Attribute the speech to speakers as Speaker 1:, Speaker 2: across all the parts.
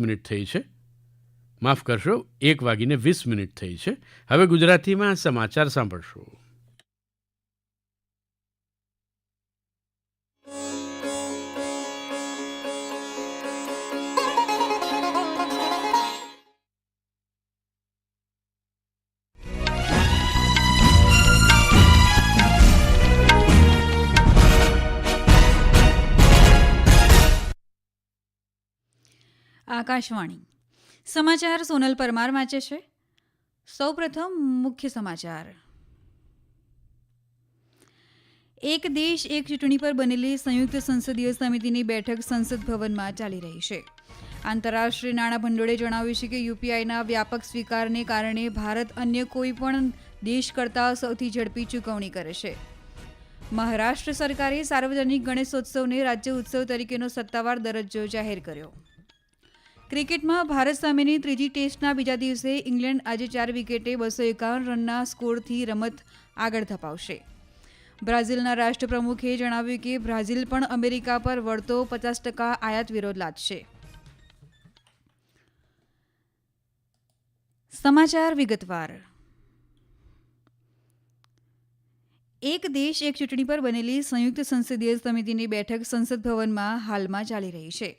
Speaker 1: Minute થઈ છે. માફ કરશો, એક વાગીને વીસ મિનિટ થઈ છે. હવે ગુજરાતીમાં સમાચાર સાંભળશો.
Speaker 2: આકાશવાણી. સમાચાર સોનલ પરમાર વાંચે છે. સૌપ્રથમ મુખ્ય સમાચાર. એક દેશ એક ચૂંટણી પર બનેલી સંયુક્ત સંસદીય સમિતિની બેઠક સંસદ ભવનમાં ચાલી રહી છે. આંતરરાષ્ટ્રીય નાણાં ભંડોળે જણાવ્યું છે કે યુપીઆઈના વ્યાપક સ્વીકારને કારણે ભારત અન્ય કોઈ પણ દેશ કરતાં સૌથી ઝડપી ચૂકવણી કરે છે. મહારાષ્ટ્ર સરકારે સાર્વજનિક ગણેશોત્સવને રાજ્ય ઉત્સવ તરીકેનો સત્તાવાર દરજ્જો જાહેર કર્યો. ક્રિકેટમાં ભારત સામેની ત્રીજી ટેસ્ટના બીજા દિવસે ઇંગ્લેન્ડ આજે ચાર વિકેટે બસો એકાવન રનના સ્કોરથી રમત આગળ ધપાવશે. બ્રાઝિલના રાષ્ટ્રપ્રમુખે જણાવ્યું કે બ્રાઝિલ પણ અમેરિકા પર વળતો પચાસ ટકા આયાત વિરોધ લાદશે. સમાચાર વિગતવાર. એક દેશ એક ચૂંટણી પર બનેલી સંયુક્ત સંસદીય સમિતિની બેઠક સંસદ ભવનમાં હાલમાં ચાલી રહી છે.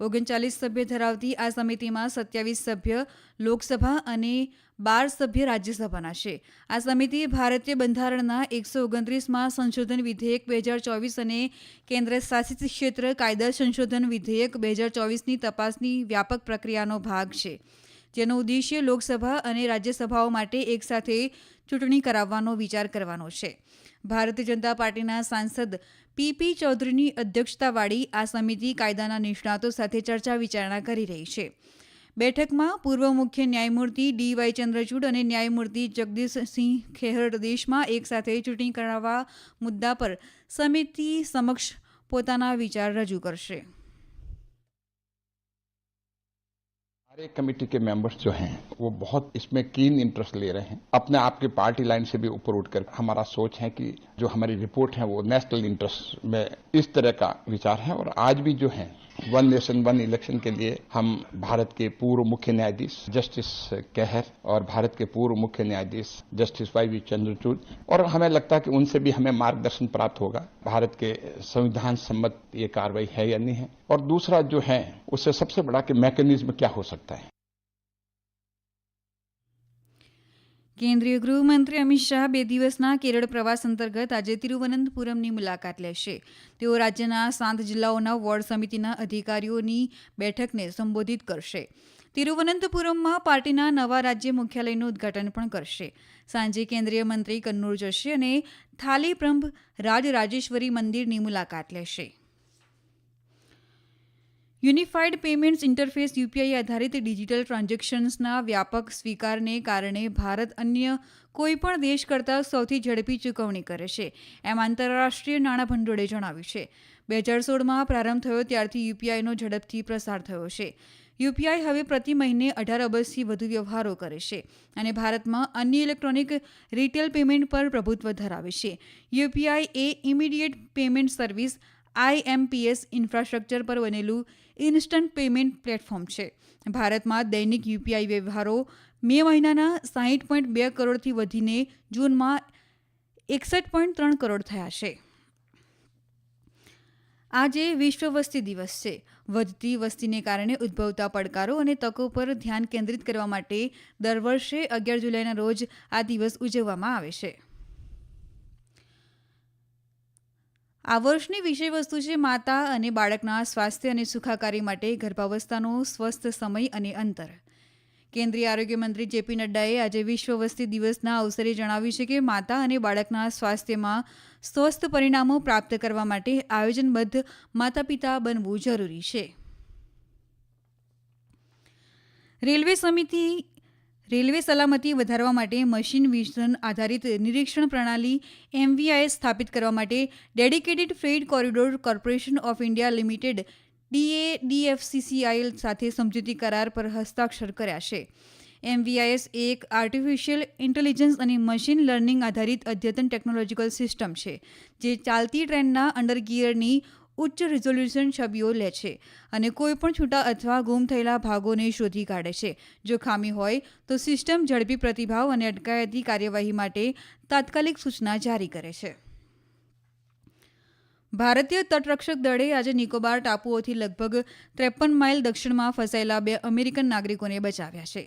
Speaker 2: ઓગણચાલીસ સભ્ય ધરાવતી આ સમિતિમાં સત્યાવીસ સભ્ય લોકસભા અને બાર સભ્ય રાજ્યસભાના છે. આ સમિતિ ભારતીય બંધારણના એકસો ઓગણત્રીસમાં સંશોધન વિધેયક બે હજાર ચોવીસ અને કેન્દ્ર શાસિત ક્ષેત્ર કાયદા સંશોધન વિધેયક બે હજાર ચોવીસની તપાસની વ્યાપક પ્રક્રિયાનો ભાગ છે. જેનો ઉદ્દેશ્ય લોકસભા અને રાજ્યસભાઓ માટે એકસાથે ચૂંટણી કરાવવાનો વિચાર કરવાનો છે. ભારતીય જનતા પાર્ટીના સાંસદ પીપી ચૌધરીની અધ્યક્ષતાવાળી આ સમિતિ કાયદાના નિષ્ણાતો સાથે ચર્ચા વિચારણા કરી રહી છે. બેઠકમાં પૂર્વ મુખ્ય ન્યાયમૂર્તિ ડી વાય ચંદ્રચૂડ અને ન્યાયમૂર્તિ જગદીશસિંહ ખેહર દેશમાં એકસાથે ચૂંટણી કરાવવા મુદ્દા પર સમિતિ સમક્ષ પોતાના વિચાર રજૂ કરશે.
Speaker 3: हमारे कमेटी के मेंबर्स जो हैं, वो बहुत इसमें कीन इंटरेस्ट ले रहे हैं। अपने आप के पार्टी लाइन से भी ऊपर उठकर हमारा सोच है कि जो हमारी रिपोर्ट है, वो नेशनल इंटरेस्ट में इस तरह का विचार है और आज भी जो है वन नेशन, वन इलेक्शन के लिए हम भारत के पूर्व मुख्य न्यायाधीश जस्टिस कहर और भारत के पूर्व मुख्य न्यायाधीश जस्टिस वाई वी चंद्रचूड़। और हमें लगता है कि उनसे भी हमें मार्गदर्शन प्राप्त होगा, भारत के संविधान सम्मत ये कार्रवाई है या नहीं है। और दूसरा जो है, उससे सबसे बड़ा कि मैकेनिज्म क्या हो सकता है।
Speaker 2: કેન્દ્રીય ગૃહમંત્રી અમિત શાહ બે દિવસના કેરળ પ્રવાસ અંતર્ગત આજે તિરુવનંતપુરમની મુલાકાત લેશે. તેઓ રાજ્યના સાત જિલ્લાઓના વોર્ડ સમિતિના અધિકારીઓની બેઠકને સંબોધિત કરશે. તિરુવનંતપુરમમાં પાર્ટીના નવા રાજ્ય મુખ્યાલયનું ઉદઘાટન પણ કરશે. સાંજે કેન્દ્રીય મંત્રી કન્નૂર જશે અને થાલીપ્રંભ રાજરાજેશ્વરી મંદિરની મુલાકાત લેશે. યુનિફાઈડ પેમેન્ટ્સ ઇન્ટરફેસ યુપીઆઈ આધારિત ડિજિટલ ટ્રાન્ઝેક્શન્સના વ્યાપક સ્વીકારને કારણે ભારત અન્ય કોઈપણ દેશ કરતાં સૌથી ઝડપી ચૂકવણી કરે છે. એમ આંતરરાષ્ટ્રીય નાણાં ભંડોળે જણાવ્યું છે. બે હજાર સોળમાં પ્રારંભ થયો ત્યારથી યુપીઆઈનો ઝડપથી પ્રસાર થયો છે. યુપીઆઈ હવે પ્રતિ મહિને અઢાર અબજથી વધુ વ્યવહારો કરે છે અને ભારતમાં અન્ય ઇલેક્ટ્રોનિક રિટેલ પેમેન્ટ પર પ્રભુત્વ ધરાવે છે. યુપીઆઈ એ immediate payment service IMPS infrastructure પર બનેલું ઇન્સ્ટન્ટ પેમેન્ટ પ્લેટફોર્મ છે. ભારતમાં દૈનિક યુપીઆઈ વ્યવહારો મે મહિનાના સાહીઠ પોઈન્ટ બે કરોડથી વધીને જૂનમાં એકસઠ પોઈન્ટ ત્રણ કરોડ થયા છે. આજે વિશ્વ વસ્તી દિવસ છે. વધતી વસ્તીને કારણે ઉદ્ભવતા પડકારો અને તકો પર ધ્યાન કેન્દ્રિત કરવા માટે દર વર્ષે અગિયાર જુલાઈના રોજ આ દિવસ ઉજવવામાં આવે છે. આ વર્ષની વિષય વસ્તુ છે માતા અને બાળકના સ્વાસ્થ્ય અને સુખાકારી માટે ગર્ભાવસ્થાનો સ્વસ્થ સમય અને અંતર. કેન્દ્રીય આરોગ્ય મંત્રી જેપી નડ્ડાએ આજે વિશ્વ વસ્તી દિવસના અવસરે જણાવ્યું છે કે માતા અને બાળકના સ્વાસ્થ્યમાં સ્વસ્થ પરિણામો પ્રાપ્ત કરવા માટે આયોજનબદ્ધ માતા પિતા બનવું જરૂરી છે. રેલવે સમિતિ રેલવે સલામતી વધારવા માટે મશીન વિઝન આધારિત નિરીક્ષણ પ્રણાલી એમવીઆઈએસ સ્થાપિત કરવા માટે dedicated freight corridor corporation of India limited DADFCCIL સાથે સમજૂતી કરાર પર હસ્તાક્ષર કર્યા છે. એમવીઆઈએસ એક આર્ટિફિશિયલ ઇન્ટેલિજન્સ અને મશીન લર્નિંગ આધારિત અદ્યતન ટેકનોલોજીકલ સિસ્ટમ છે, જે ચાલતી ટ્રેનના અંડરગિયરની ઉચ્ચ રિઝોલ્યુશન છબીઓ લે છે અને કોઈપણ છૂટા અથવા ગુમ થયેલા ભાગોને શોધી કાઢે છે. જો ખામી હોય તો સિસ્ટમ ઝડપી પ્રતિભાવ અને અટકાયતી કાર્યવાહી માટે તાત્કાલિક સૂચના જારી કરે છે. ભારતીય તટરક્ષક દળે આજે નિકોબાર ટાપુઓથી લગભગ ત્રેપન માઇલ દક્ષિણમાં ફસાયેલા બે અમેરિકન નાગરિકોને બચાવ્યા છે.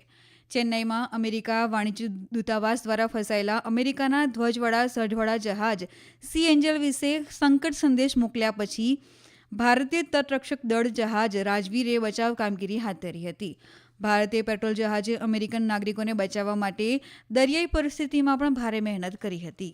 Speaker 2: ચેન્નઈમાં અમેરિકા વાણિજ્ય દૂતાવાસ દ્વારા ફસાયેલા અમેરિકાના ધ્વજવાળા સઢવાળા જહાજ સી એન્જલ વિશે સંકટ સંદેશ મોકલ્યા પછી ભારતીય તટરક્ષક દળ જહાજ રાજવીરે બચાવ કામગીરી હાથ ધરી હતી. ભારતીય પેટ્રોલ જહાજે અમેરિકન નાગરિકોને બચાવવા માટે દરિયાઈ પરિસ્થિતિમાં પણ ભારે મહેનત કરી હતી.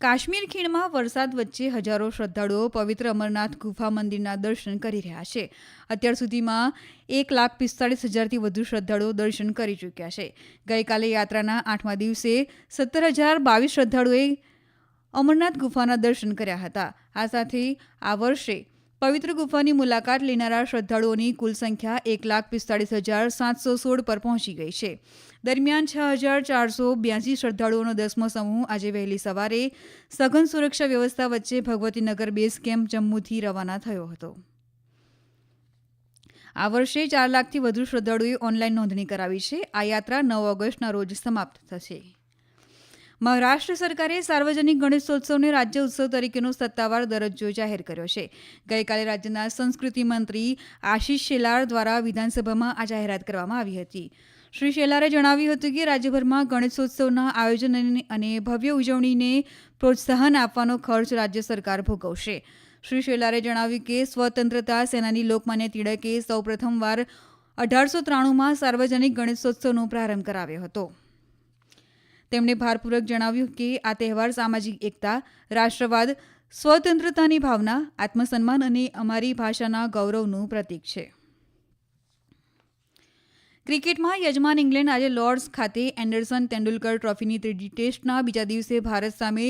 Speaker 2: કાશ્મીર ખીણમાં વરસાદ વચ્ચે હજારો શ્રદ્ધાળુઓ પવિત્ર અમરનાથ ગુફા મંદિરના દર્શન કરી રહ્યા છે. અત્યાર સુધીમાં એક લાખ પિસ્તાળીસ હજારથી વધુ શ્રદ્ધાળુઓ દર્શન કરી ચૂક્યા છે. ગઈકાલે યાત્રાના આઠમા દિવસે સત્તર હજાર બાવીસ શ્રદ્ધાળુઓએ અમરનાથ ગુફાના દર્શન કર્યા હતા. આ સાથે આ વર્ષે પવિત્ર ગુફાની મુલાકાત લેનારા શ્રદ્ધાળુઓની કુલ સંખ્યા એક લાખ પિસ્તાળીસ હજાર સાતસો સોળ પર પહોંચી ગઈ છે. દરમિયાન છ હજાર ચારસો બ્યાસી શ્રદ્ધાળુઓનો દસમો સમૂહ આજે વહેલી સવારે સઘન સુરક્ષા વ્યવસ્થા વચ્ચે ભગવતીનગર બેઝ કેમ્પ જમ્મુથી રવાના થયો હતો. આ વર્ષે ચાર લાખથી વધુ શ્રદ્ધાળુઓએ ઓનલાઈન નોંધણી કરાવી છે. આ યાત્રા નવ ઓગસ્ટના રોજ સમાપ્ત થશે. મહારાષ્ટ્ર સરકારે સાર્વજનિક ગણેશોત્સવને રાજ્ય ઉત્સવ તરીકેનો સત્તાવાર દરજ્જો જાહેર કર્યો છે. ગઈકાલે રાજ્યના સંસ્કૃતિ મંત્રી આશીષ શેલાર દ્વારા વિધાનસભામાં આ જાહેરાત કરવામાં આવી હતી. શ્રી શેલારે જણાવ્યું હતું કે રાજ્યભરમાં ગણેશોત્સવના આયોજન અને ભવ્ય ઉજવણીને પ્રોત્સાહન આપવાનો ખર્ચ રાજ્ય સરકાર ભોગવશે. શ્રી શેલારે જણાવ્યું કે સ્વતંત્રતા, સેનાની લોકમાન્ય તિળકે સૌ પ્રથમવાર અઢારસો ત્રાણુંમાં સાર્વજનિક ગણેશોત્સવનો પ્રારંભ કરાવ્યો હતો. તેમણે ભારપૂર્વક જણાવ્યું કે આ તહેવાર સામાજિક એકતા, રાષ્ટ્રવાદ, સ્વતંત્રતાની ભાવના, આત્મસન્માન અને અમારી ભાષાના ગૌરવનું પ્રતીક છે. ક્રિકેટમાં યજમાન ઇંગ્લેન્ડ આજે લોર્ડ્સ ખાતે એન્ડરસન તેંડુલકર ટ્રોફીની ત્રીજી ટેસ્ટના બીજા દિવસે ભારત સામે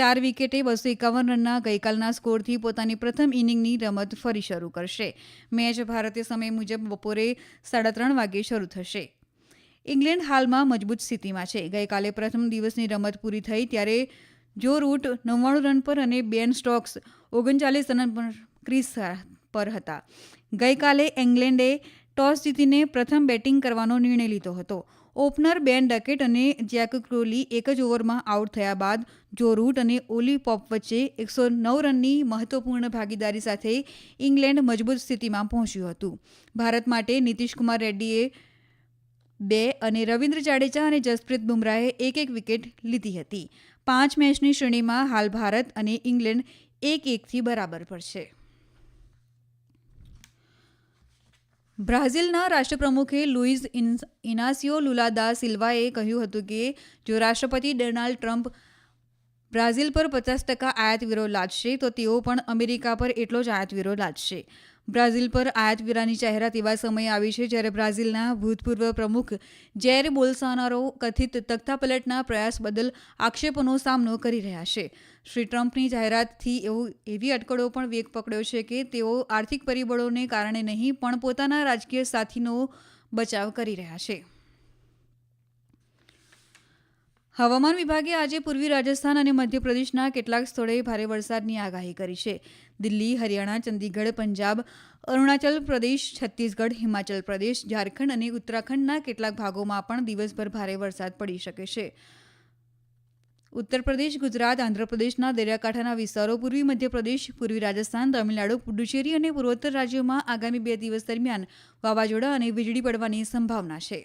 Speaker 2: ચાર વિકેટે બસો એકાવન રનના ગઈકાલના સ્કોરથી પોતાની પ્રથમ ઇનિંગની રમત ફરી શરૂ કરશે. મેચ ભારતીય સમય મુજબ બપોરે સાડા ત્રણ વાગે શરૂ થશે. ઇંગ્લેન્ડ હાલમાં મજબૂત સ્થિતિમાં છે. ગઈકાલે પ્રથમ દિવસની રમત પૂરી થઈ ત્યારે જો રૂટ નવ્વાણું રન પર અને બેન સ્ટોક્સ ઓગણચાલીસ રન પર ક્રીઝ પર હતા. ગઈકાલે ઇંગ્લેન્ડે ટોસ જીતીને પ્રથમ બેટિંગ કરવાનો નિર્ણય લીધો હતો. ઓપનર બેન ડકેટ અને જેક ક્રોલી એક જ ઓવરમાં આઉટ થયા બાદ જો રૂટ અને ઓલી પોપ વચ્ચે એકસો નવ રનની મહત્વપૂર્ણ ભાગીદારી સાથે ઇંગ્લેન્ડ મજબૂત સ્થિતિમાં પહોંચ્યું હતું. ભારત માટે નીતિશકુમાર રેડ્ડીએ બે અને રવિન્દ્ર જાડેજા અને જસપ્રીત બુમરાહે એક એક વિકેટ લીધી હતી. પાંચ મેચની શ્રેણીમાં હાલ ભારત અને ઇંગ્લેન્ડ એક એકથી બરાબર પર છે બ્રાઝિલના રાષ્ટ્રપ્રમુખે લુઇઝ ઇનાસિયો લુલા દા સિલ્વાએ કહ્યું હતું કે, જો રાષ્ટ્રપતિ ડોનાલ્ડ ટ્રમ્પ બ્રાઝિલ પર પચાસ ટકા આયાત વિરોધ લાદશે, તો તેઓ પણ અમેરિકા પર એટલો જ આયાત વિરોધ લાદશે. બ્રાઝિલ પર આયાતવેરાની જાહેરાત એવા સમયે આવી છે જ્યારે બ્રાઝિલના ભૂતપૂર્વ પ્રમુખ જેર બોલ્સાનારો કથિત તખ્તાપલટના પ્રયાસ બદલ આક્ષેપોનો સામનો કરી રહ્યા છે. શ્રી ટ્રમ્પની જાહેરાતથી એવું એવી અટકળો પણ વેગ પકડ્યો છે કે તેઓ આર્થિક પરિબળોને કારણે નહીં, પણ પોતાના રાજકીય સાથીનો બચાવ કરી રહ્યા છે. હવામાન વિભાગે આજે પૂર્વી રાજસ્થાન અને મધ્યપ્રદેશના કેટલાક સ્થળોએ ભારે વરસાદની આગાહી કરી છે. દિલ્હી હરિયાણા ચંદીગઢ પંજાબ અરુણાચલ પ્રદેશ છત્તીસગઢ હિમાચલ પ્રદેશ ઝારખંડ અને ઉત્તરાખંડના કેટલાક ભાગોમાં પણ દિવસભર ભારે વરસાદ પડી શકે છે. ઉત્તર પ્રદેશ, ગુજરાત આંધ્રપ્રદેશના દરિયાકાંઠાના વિસ્તારો, પૂર્વી મધ્યપ્રદેશ પૂર્વી રાજસ્થાન, તમિલનાડુ, પુડુચેરી અને પૂર્વોત્તર રાજ્યોમાં આગામી બે દિવસ દરમિયાન વાવાઝોડા અને વીજળી પડવાની સંભાવના છે.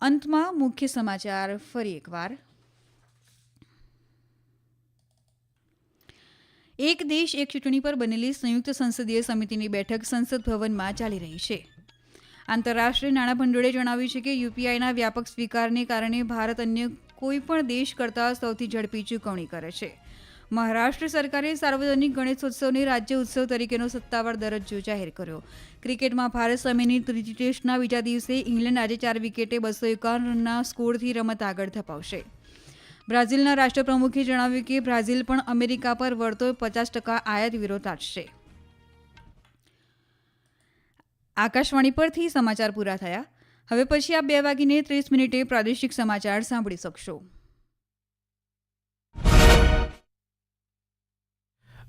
Speaker 2: અંતમાં મુખ્ય સમાચાર ફરી એકવાર. એક દેશ એક ચૂંટણી પર બનેલી સંયુક્ત સંસદીય સમિતિની બેઠક સંસદ ભવનમાં ચાલી રહી છે. આંતરરાષ્ટ્રીય નાણાં ભંડોળે જણાવ્યું છે કે યુપીઆઈના વ્યાપક સ્વીકારને કારણે ભારત અન્ય કોઈપણ દેશ કરતાં સૌથી ઝડપી ચૂકવણી કરે છે. મહારાષ્ટ્ર સરકારે સાર્વજનિક ગણેશોત્સવને રાજ્ય ઉત્સવ તરીકેનો સત્તાવાર દરજ્જો જાહેર કર્યો. ક્રિકેટમાં ભારત સામેની ત્રીજી ટેસ્ટના બીજા દિવસે ઇંગ્લેન્ડ આજે ચાર વિકેટે બસો એકાવન રનના સ્કોરથી રમત આગળ ધપાવશે. બ્રાઝિલના રાષ્ટ્રપ્રમુખે જણાવ્યું કે બ્રાઝિલ પણ અમેરિકા પર વળતો પચાસ ટકા આયાત વિરોધ રાખશે આકાશવાણી પરથી સમાચાર પૂરા થયા. હવે પછી આપ બે વાગીને ત્રીસ મિનિટે પ્રાદેશિક સમાચાર સાંભળી શકશો.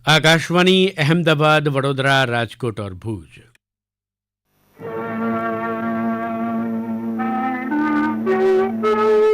Speaker 1: આકાશવાણી, અહેમદાબાદ, વડોદરા, રાજકોટ ઓર ભુજ. thank you